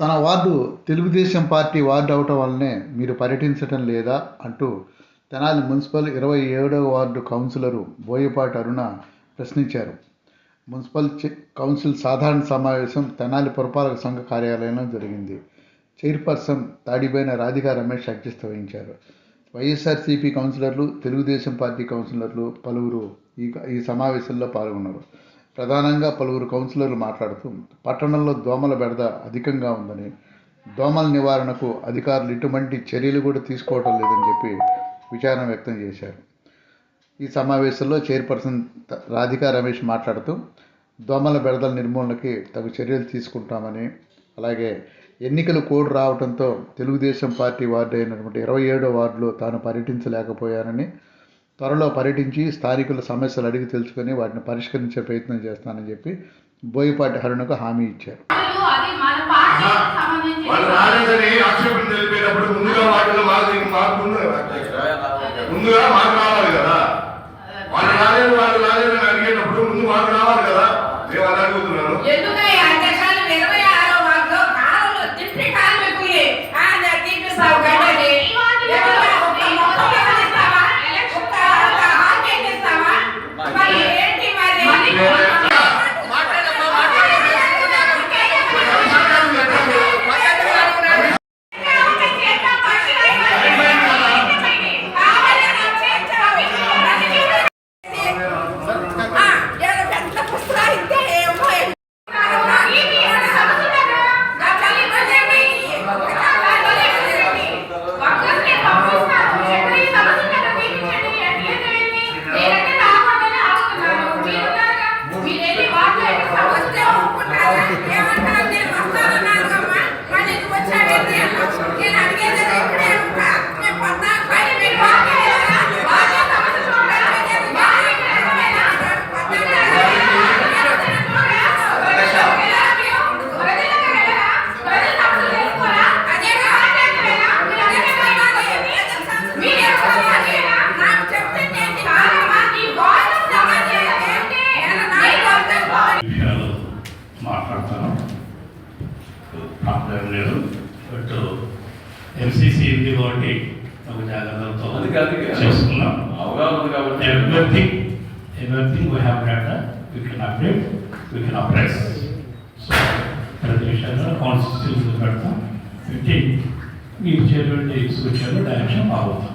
తన ward Telugu Desam party ward అవటం వల్లనే మీరు పర్యటించటం లేదా అంటూ తెనాలి మున్సిపల్ ఇరవై ఏడవ వార్డు కౌన్సిలరు బోయపాటి అరుణ ప్రశ్నించారు. మున్సిపల్ కౌన్సిల్ సాధారణ సమావేశం తెనాలి పురపాలక సంఘ కార్యాలయంలో జరిగింది. చైర్పర్సన్ తాడిబైన రాధికా రమేష్ అధ్యక్షత వహించారు. వైఎస్ఆర్సీపీ కౌన్సిలర్లు తెలుగుదేశం పార్టీ కౌన్సిలర్లు పలువురు ఈ ఈ సమావేశంలో పాల్గొన్నారు. ప్రధానంగా పలువురు కౌన్సిలర్లు మాట్లాడుతూ పట్టణంలో దోమల బెడద అధికంగా ఉందని దోమల నివారణకు అధికారులు ఇటువంటి చర్యలు కూడా తీసుకోవటం లేదని చెప్పి విచారణ వ్యక్తం చేశారు. ఈ సమావేశంలో చైర్పర్సన్ రాధికా రమేష్ మాట్లాడుతూ దోమల బెడదల నిర్మూలనకి తగు చర్యలు తీసుకుంటామని అలాగే ఎన్నికల కోడ్ రావడంతో తెలుగుదేశం పార్టీ వార్డు అయినటువంటి ఇరవై ఏడో వార్డులో తాను పర్యటించలేకపోయానని త్వరలో పర్యటించి స్థానికుల సమస్యలు అడిగి తెలుసుకొని వాటిని పరిష్కరించే ప్రయత్నం చేస్తానని చెప్పి బోయపాటి హరుణకు హామీ ఇచ్చారు. ముందుగా మాకు రావాలి కదా. వాళ్ళు రాలేదు వాళ్ళు రాలేదని అడిగేటప్పుడు ముందు మాకు రావాలి కదా. నేను అది అడుగుతున్నాను. మాట్లాడతాను ప్రాబ్లం లేదు. బట్ ఎంసీసీ ఉంది కాబట్టి ఒక అందుకే చేసుకున్నాం అవగాహన కాబట్టి. Everything everything we have data we can update we can apprise so ప్రతి విషయంలో కాన్స్టిట్యూషన్ పెడతాం పెట్టి మీకు ఇచ్చేటువంటి సూచనలు డైరెక్షన్ బాగుంటుంది